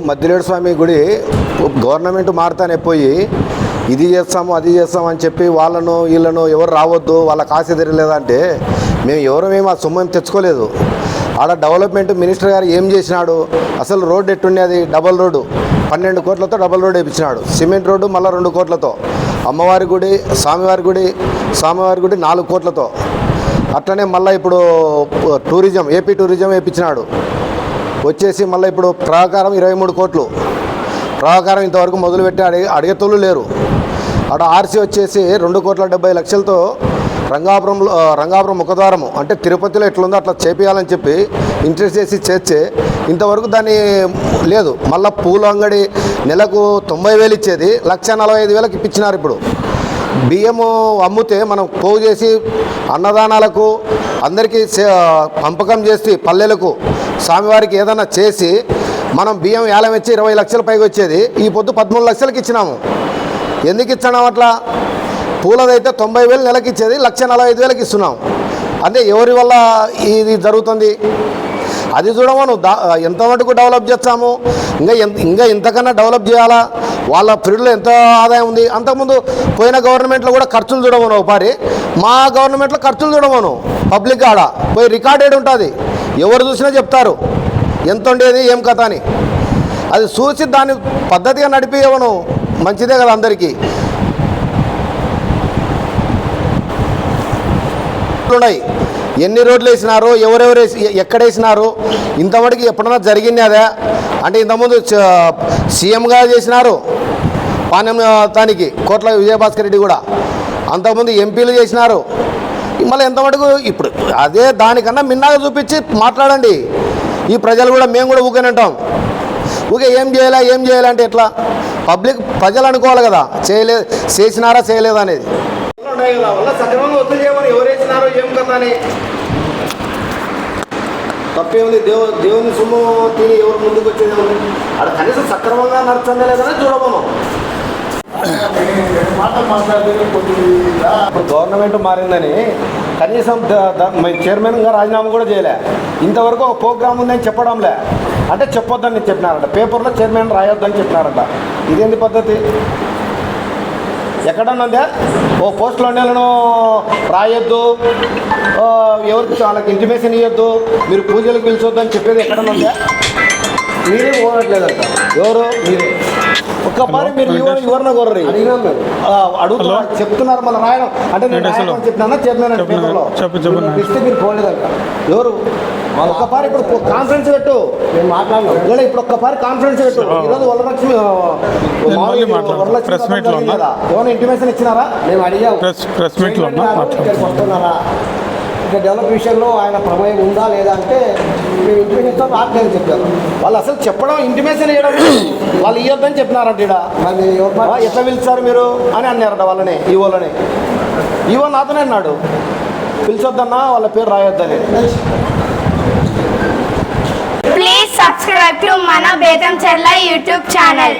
మద్దిలేడు స్వామి గుడి గవర్నమెంట్ మారుతానే పోయి ఇది చేస్తాము అది చేస్తాము అని చెప్పి వాళ్ళను వీళ్ళను ఎవరు రావద్దు వాళ్ళకి ఆశ తెరలేదంటే మేము ఎవరు మేము ఆ సొమ్ము తెచ్చుకోలేదు. ఆడ డెవలప్మెంట్ మినిస్టర్ గారు ఏం చేసినాడు? అసలు రోడ్డు ఎట్టుండేది? Double road. పన్నెండు కోట్లతో డబల్ రోడ్డు వేయించినాడు సిమెంట్ రోడ్డు మళ్ళీ రెండు కోట్లతో. అమ్మవారి గుడి స్వామివారి గుడి స్వామివారి గుడి నాలుగు కోట్లతో. అట్లనే మళ్ళీ ఇప్పుడు టూరిజం ఏపీ టూరిజం వేయించినాడు వచ్చేసి మళ్ళీ ఇప్పుడు ప్రాకారం ఇరవై మూడు కోట్లు. ప్రాకారం ఇంతవరకు మొదలుపెట్టి అడిగే అడిగేతోళ్ళు లేరు. అక్కడ ఆర్సీ వచ్చేసి రెండు కోట్ల డెబ్బై లక్షలతో రంగాపురంలో రంగాపురం ముఖద్వారము అంటే తిరుపతిలో ఎట్లుందో అట్లా చేపియాలని చెప్పి ఇంట్రెస్ట్ చేసి చేర్చే ఇంతవరకు దాన్ని లేదు. మళ్ళీ పూల అంగడి నెలకు తొంభై వేలు ఇచ్చేది లక్ష నలభై ఐదు వేలకు ఇప్పించినారు ఇప్పుడు. బియ్యము అమ్మితే మనం పోగు చేసి అన్నదానాలకు అందరికీ సే- పంపకం చేసి పల్లెలకు స్వామివారికి ఏదైనా చేసి మనం బియ్యం ఏలం ఇచ్చి ఇరవై లక్షల పైకి వచ్చేది ఈ పొద్దు పదమూడు లక్షలకి ఇచ్చినాము. ఎందుకు ఇచ్చినాం అట్లా? పూలదైతే తొంభై వేలు నెలకి ఇచ్చేది లక్ష నలభై ఐదు వేలకి ఇస్తున్నాం. అంటే ఎవరి వల్ల ఇది జరుగుతుంది? అది చూడమను. దా ఎంత మటుకు డెవలప్ చేస్తాము? ఇంకా ఎంత ఇంకా ఇంతకన్నా డెవలప్ చేయాలా? వాళ్ళ పీరియడ్లో ఎంత ఆదాయం ఉంది? అంతకుముందు పోయిన గవర్నమెంట్లో కూడా ఖర్చులు చూడమను ఒకసారి. మా గవర్నమెంట్లో ఖర్చులు చూడమను. పబ్లిక్ ఆడ పోయి రికార్డెడ్ ఉంటుంది. ఎవరు చూసినా చెప్తారు. ఎంత ఉండేది ఏం కథ అని. అది చూసి దాన్ని పద్ధతిగా నడిపియవను మంచిదే కదా అందరికీ. ఉన్నాయి. ఎన్ని రోడ్లు వేసినారు ఎవరెవరు వేసి ఎక్కడ వేసినారు ఇంతవరకు ఎప్పుడన్నా జరిగింది అదే. అంటే ఇంతకుముందు చ- సీఎంగా చేసినారు. పానెం తానికి కోట్ల విజయభాస్కర్ రెడ్డి కూడా. అంతకుముందు ఎంపీలు చేసినారు. మళ్ళీ ఎంతమటుకు ఇప్పుడు అదే దానికన్నా మిన్నాగా చూపించి మాట్లాడండి. ఈ ప్రజలు కూడా మేము కూడా ఊకే అంటాం. ఊకే ఏం చేయాలా ఏం చేయాలంటే ఎట్లా? పబ్లిక్ ప్రజలు అనుకోవాలి కదా. చేయలే చేసినారా చేయలేదా అనేది. తప్పేముంది? దేవు దేవుని సొమ్ము తిని ఎవరు ముందుకు వచ్చేది ఉంది అక్కడ కనీసం సక్రమంగా నడుచుందా లేదని చూడబోను. కొద్దిగా ఇప్పుడు గవర్నమెంట్ మారిందని కనీసం చైర్మన్గా చైర్మన్గా రాజీనామా కూడా చేయలే. ఇంతవరకు ఒక ప్రోగ్రామ్ ఉందని చెప్పడంలే. అంటే చెప్పొద్దని చెప్పినారంట. పేపర్లో చైర్మన్ రాయొద్దని చెప్పినారంట. ఇదేంటి పద్ధతి? ఎక్కడన్నా ఉందా ఓ పోస్టులో నేను రాయొద్దు. ఎవరికి వాళ్ళకి ఇంటిమేషన్ ఇవ్వద్దు మీరు పూజలకు పిలిచొద్దు చెప్పేది ఎక్కడన్నా ఉందా మీరే పోవట్లేదంట. ఎవరు? మీరే. ఒక్కపారి మీరు అడిగినాం మేము అడుగుతున్నా చెప్తున్నారు మళ్ళీ రాయడం. అంటే నేను. రాయడం చెప్పినా చెప్పినా చెప్పు పేపర్లో. ఇస్తే మీరు పోలేదంట. ఎవరు? ఒక్కపారి ఇప్పుడు కాన్ఫరెన్స్ పెట్టు. మాట్లాడినాం ఇలా ఇప్పుడు ఒక్కపారి కాన్ఫరెన్స్ పెట్టు. ఈరోజు వరలక్ష్మి నేను ప్రెస్ ఉన్నా? కదా? ఏమైనా ఇంటిమేషన్ ఇచ్చినారా? మేము అడిగాం ప్రెస్ వస్తున్నారా? ఇక డెవలప్ విషయంలో ఆయన ప్రమేయం ఉందా లేదా అంటే మేము ఇంటిమేషన్తో రావట్లేదు చెప్పారు. వాళ్ళు అసలు చెప్పడం ఇంటిమేషన్ ఇవ్వడం వాళ్ళు ఇవ్వద్దని చెప్పినారంట మరి మాట- ఎట్లా పిలిచారు మీరు అని అన్నారట వాళ్ళని ఈవోలని. ఈవో నాతోనే అన్నాడు పిలిచొద్దన్నా వాళ్ళ పేరు రాయొద్దని. Please subscribe to Mana Bedam Chella YouTube channel.